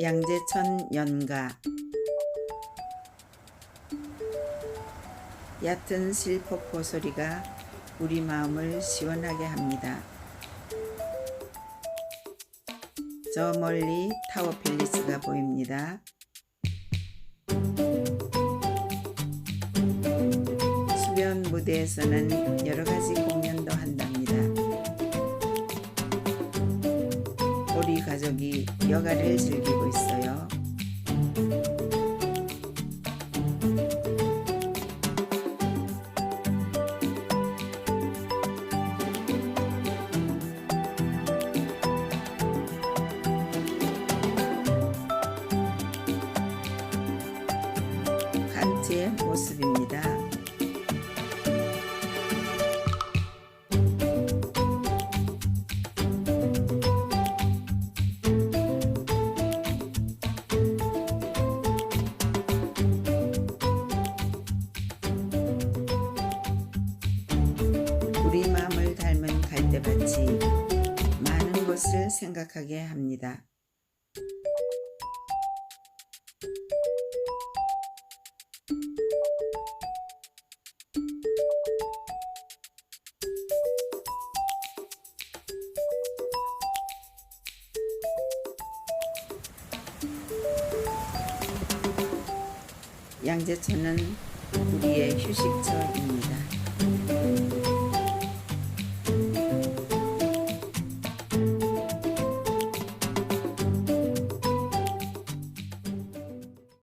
양재천 연가 얕은 실폭포 소리가 우리 마음을 시원하게 합니다. 저 멀리 타워 팰리스가 보입니다. 수변 무대에서는 여러 가지 공연도 한답니다. 우리 가족이 여가를 즐기고 있어요. 모습입니다. 생각하게 합니다. 양재천은 우리의 휴식처입니다.